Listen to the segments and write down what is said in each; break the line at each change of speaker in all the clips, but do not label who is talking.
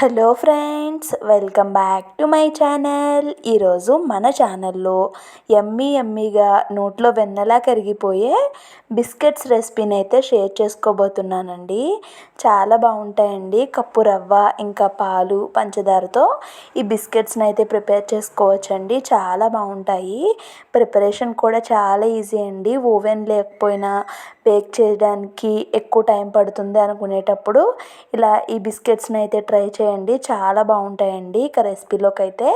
Hello friends welcome back to my channel. ఈరోజు మన ఛానల్లో ఎమ్మీ ఎమ్మీగా నోట్లో వెన్నలా కరిగిపోయే బిస్కెట్స్ రెసిపీని అయితే షేర్ చేసుకోబోతున్నానండి. చాలా బాగుంటాయండి. కప్పు రవ్వ ఇంకా పాలు పంచదారతో ఈ బిస్కెట్స్ని అయితే ప్రిపేర్ చేసుకోవచ్చండి. చాలా బాగుంటాయి. ప్రిపరేషన్ కూడా చాలా ఈజీ అండి. ఓవెన్ లేకపోయినా బేక్ చేయడానికి ఎక్కువ టైం పడుతుంది అనుకునేటప్పుడు ఇలా ఈ బిస్కెట్స్ని అయితే ట్రై చేయండి చాలా బాగుంటాయండి. ఇక రెసిపీలోకి అయితే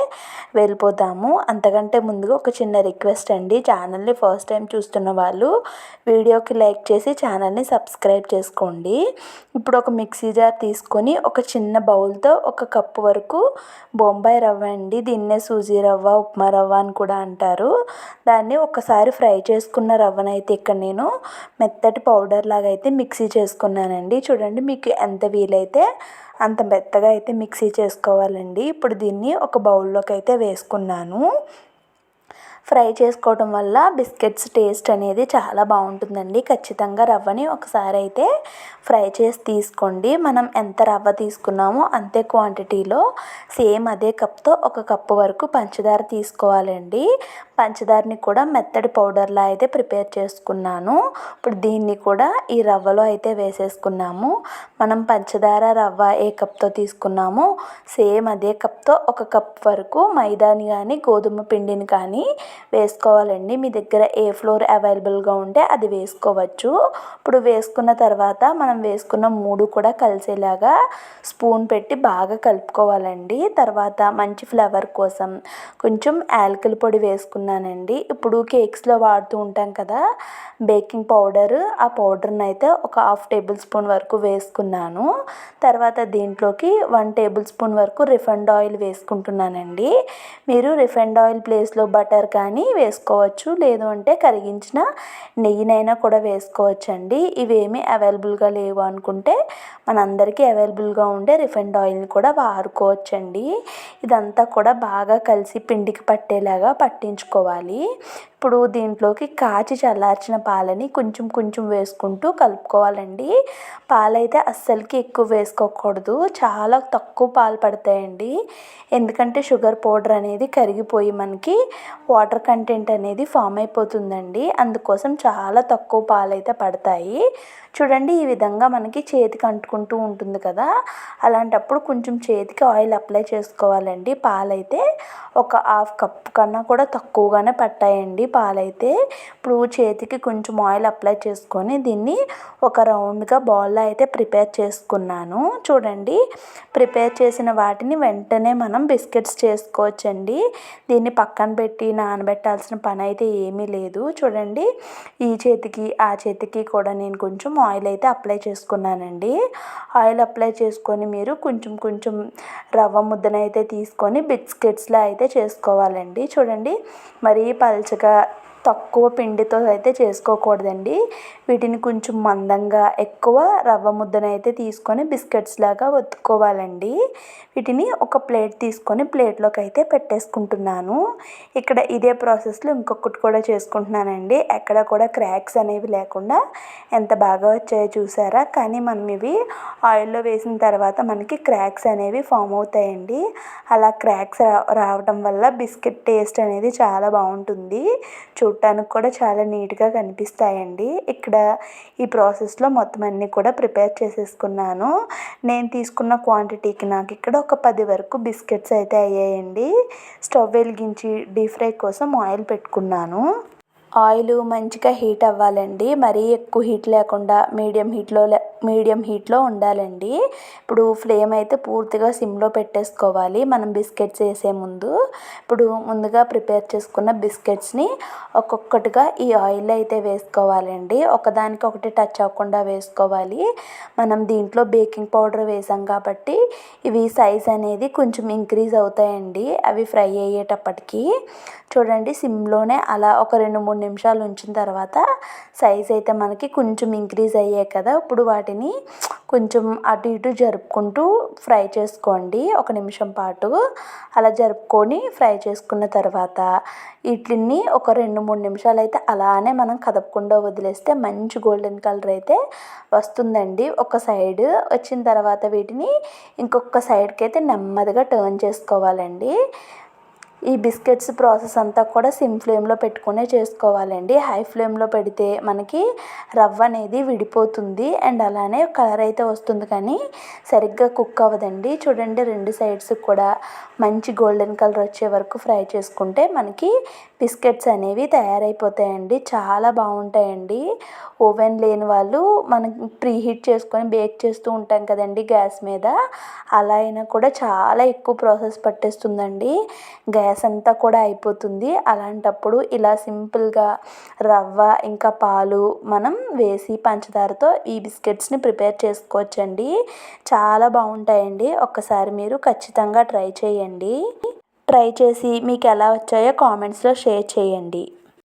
వెళ్ళిపోతాము అంతకంటే ముందుగా ఒక చిన్న రిక్వెస్ట్ అండి. ఛానల్ని ఫస్ట్ టైం చూస్తున్న వాళ్ళు వీడియోకి లైక్ చేసి ఛానల్ని సబ్స్క్రైబ్ చేసుకోండి. ఇప్పుడు ఒక మిక్సీ జార్ తీసుకొని ఒక చిన్న బౌల్తో ఒక కప్పు వరకు బొంబాయి రవ్వ అండి. దీన్నే సూజీ రవ్వ ఉప్మా రవ్వ అని కూడా అంటారు. దాన్ని ఒకసారి ఫ్రై చేసుకున్న రవ్వనైతే ఇక్కడ నేను మెత్తటి పౌడర్ లాగా అయితే మిక్సీ చేసుకున్నానండి. చూడండి మీకు ఎంత వీలైతే అంత మెత్తగా అయితే మిక్సీ చేసుకోవాలండి. ఇప్పుడు దీన్ని ఒక బౌల్లోకి అయితే వేసుకున్నాను. ఫ్రై చేసుకోవడం వల్ల బిస్కెట్స్ టేస్ట్ అనేది చాలా బాగుంటుందండి. ఖచ్చితంగా రవ్వని ఒకసారి అయితే ఫ్రై చేసి తీసుకోండి. మనం ఎంత రవ్వ తీసుకున్నామో అంతే క్వాంటిటీలో సేమ్ అదే కప్తో ఒక కప్పు వరకు పంచదార తీసుకోవాలండి. పంచదారని కూడా మెత్తడి పౌడర్లా అయితే ప్రిపేర్ చేసుకున్నాను. ఇప్పుడు దీన్ని కూడా ఈ రవ్వలో అయితే వేసేసుకున్నాము. మనం పంచదార రవ్వ ఏ కప్తో తీసుకున్నామో సేమ్ అదే కప్తో ఒక కప్ వరకు మైదాని కానీ గోధుమ పిండిని కానీ వేసుకోవాలండి. మీ దగ్గర ఏ ఫ్లోర్ అవైలబుల్గా ఉంటే అది వేసుకోవచ్చు. ఇప్పుడు వేసుకున్న తర్వాత మనం వేసుకున్న మూడు కూడా కలిసేలాగా స్పూన్ పెట్టి బాగా కలుపుకోవాలండి. తర్వాత మంచి ఫ్లేవర్ కోసం కొంచెం యాలకుల పొడి వేసుకున్నానండి. ఇప్పుడు కేక్స్లో వాడుతూ ఉంటాం కదా బేకింగ్ పౌడర్. ఆ పౌడర్ని అయితే ఒక హాఫ్ టేబుల్ స్పూన్ వరకు వేసుకున్నాను. తర్వాత దీంట్లోకి వన్ టేబుల్ స్పూన్ వరకు రిఫండ్ ఆయిల్ వేసుకుంటున్నానండి. మీరు రిఫండ్ ఆయిల్ ప్లేస్లో బటర్ కానీ వేసుకోవచ్చు. లేదు అంటే కరిగించిన నెయ్యినైనా కూడా వేసుకోవచ్చండి. ఇవేమీ అవైలబుల్గా లేవు అనుకుంటే మనందరికీ అవైలబుల్గా ఉండే రిఫైండ్ ఆయిల్ని కూడా వాడుకోవచ్చండి. ఇదంతా కూడా బాగా కలిసి పిండికి పట్టేలాగా పట్టించుకోవాలి. ఇప్పుడు దీంట్లోకి కాచి చల్లార్చిన పాలని కొంచెం కొంచెం వేసుకుంటూ కలుపుకోవాలండి. పాలైతే అస్సలకి ఎక్కువ వేసుకోకూడదు. చాలా తక్కువ పాలు పడతాయండి. ఎందుకంటే షుగర్ పౌడర్ అనేది కరిగిపోయి మనకి వాటర్ వాటర్ కంటెంట్ అనేది ఫామ్ అయిపోతుందండి. అందుకోసం చాలా తక్కువ పాలు అయితే పడతాయి. చూడండి ఈ విధంగా మనకి చేతికి అంటుకుంటూ ఉంటుంది కదా. అలాంటప్పుడు కొంచెం చేతికి ఆయిల్ అప్లై చేసుకోవాలండి. పాలైతే ఒక హాఫ్ కప్ కన్నా కూడా తక్కువగానే పట్టాయండి పాలైతే. ఇప్పుడు చేతికి కొంచెం ఆయిల్ అప్లై చేసుకొని దీన్ని ఒక రౌండ్గా బౌల్లో అయితే ప్రిపేర్ చేసుకున్నాను. చూడండి ప్రిపేర్ చేసిన వాటిని వెంటనే మనం బిస్కెట్స్ చేసుకోవచ్చండి. దీన్ని పక్కన పెట్టి నానబెట్టాల్సిన పని అయితే ఏమీ లేదు. చూడండి ఈ చేతికి ఆ చేతికి కూడా నేను కొంచెం ఆయిల్ అయితే అప్లై చేసుకున్నానండి. ఆయిల్ అప్లై చేసుకొని మీరు కొంచెం కొంచెం రవ్వ ముద్దనైతే తీసుకొని బిస్కెట్స్లో అయితే చేసుకోవాలండి. చూడండి మరీ పల్చగా తక్కువ పిండితో అయితే చేసుకోకూడదండి. వీటిని కొంచెం మందంగా ఎక్కువ రవ్వ ముద్దనైతే తీసుకొని బిస్కెట్స్ లాగా ఒత్తుకోవాలండి. వీటిని ఒక ప్లేట్ తీసుకొని ప్లేట్లోకి అయితే పెట్టేసుకుంటున్నాను. ఇక్కడ ఇదే ప్రాసెస్లో ఇంకొకటి కూడా చేసుకుంటున్నానండి. ఎక్కడ కూడా క్రాక్స్ అనేవి లేకుండా ఎంత బాగా వచ్చాయో చూసారా? కానీ మనం ఇవి ఆయిల్లో వేసిన తర్వాత మనకి క్రాక్స్ అనేవి ఫామ్ అవుతాయండి. అలా క్రాక్స్ రావడం వల్ల బిస్కెట్ టేస్ట్ అనేది చాలా బాగుంటుంది. చూ చూడటానికి కూడా చాలా నీట్గా కనిపిస్తాయండి. ఇక్కడ ఈ ప్రాసెస్లో మొత్తం అన్నీ కూడా ప్రిపేర్ చేసేసుకున్నాను. నేను తీసుకున్న క్వాంటిటీకి నాకు ఇక్కడ ఒక పది వరకు బిస్కెట్స్ అయితే అయ్యాయండి. స్టవ్ వెలిగించి డీప్ ఫ్రై కోసం ఆయిల్ పెట్టుకున్నాను. ఆయిల్ మంచిగా హీట్ అవ్వాలండి. మరీ ఎక్కువ హీట్ లేకుండా మీడియం హీట్లో మీడియం హీట్లో ఉండాలండి. ఇప్పుడు ఫ్లేమ్ అయితే పూర్తిగా సిమ్లో పెట్టేసుకోవాలి. మనం బిస్కెట్స్ వేసే ముందు. ఇప్పుడు ముందుగా ప్రిపేర్ చేసుకున్న బిస్కెట్స్ని ఒక్కొక్కటిగా ఈ ఆయిల్ అయితే వేసుకోవాలండి. ఒకదానికి ఒకటి టచ్ అవ్వకుండా వేసుకోవాలి. మనం దీంట్లో బేకింగ్ పౌడర్ వేసాం కాబట్టి ఇవి సైజ్ అనేది కొంచెం ఇంక్రీజ్ అవుతాయండి. అవి ఫ్రై అయ్యేటప్పటికి. చూడండి సిమ్లోనే అలా ఒక రెండు మూడు నిమిషాలు ఉంచిన తర్వాత సైజ్ అయితే మనకి కొంచెం ఇంక్రీజ్ అయ్యాయి కదా. ఇప్పుడు వాటిని కొంచెం అటు ఇటు జరుపుకుంటూ ఫ్రై చేసుకోండి. ఒక నిమిషం పాటు అలా జరుపుకొని ఫ్రై చేసుకున్న తర్వాత వీటిని ఒక రెండు మూడు నిమిషాలు అయితే అలానే మనం కదపకుండా వదిలేస్తే మంచి గోల్డెన్ కలర్ అయితే వస్తుందండి. ఒక సైడ్ వచ్చిన తర్వాత వీటిని ఇంకొక సైడ్కి అయితే నెమ్మదిగా టర్న్ చేసుకోవాలండి. ఈ బిస్కెట్స్ ప్రాసెస్ అంతా కూడా సిమ్ ఫ్లేమ్లో పెట్టుకునే చేసుకోవాలండి. హై ఫ్లేమ్లో పెడితే మనకి రవ్వ అనేది విడిపోతుంది. అండ్ అలానే కలర్ అయితే వస్తుంది కానీ సరిగ్గా కుక్ అవ్వదండి. చూడండి రెండు సైడ్స్ కూడా మంచి గోల్డెన్ కలర్ వచ్చే వరకు ఫ్రై చేసుకుంటే మనకి బిస్కెట్స్ అనేవి తయారైపోతాయండి. చాలా బాగుంటాయండి. ఓవెన్ లేని వాళ్ళు మనం ప్రీ హీట్ చేసుకొని బేక్ చేస్తూ ఉంటాం కదండి గ్యాస్ మీద. అలా అయినా కూడా చాలా ఎక్కువ ప్రాసెస్ పట్టేస్తుందండి. గ్యాస్ అంతా కూడా అయిపోతుంది. అలాంటప్పుడు ఇలా సింపుల్గా రవ్వ ఇంకా పాలు మనం వేసి పంచదారతో ఈ బిస్కెట్స్ని ప్రిపేర్ చేసుకోవచ్చండి. చాలా బాగుంటాయండి. ఒక్కసారి మీరు ఖచ్చితంగా ట్రై చేయండి. ట్రై చేసి మీకు ఎలా వచ్చాయో కామెంట్స్లో షేర్ చేయండి.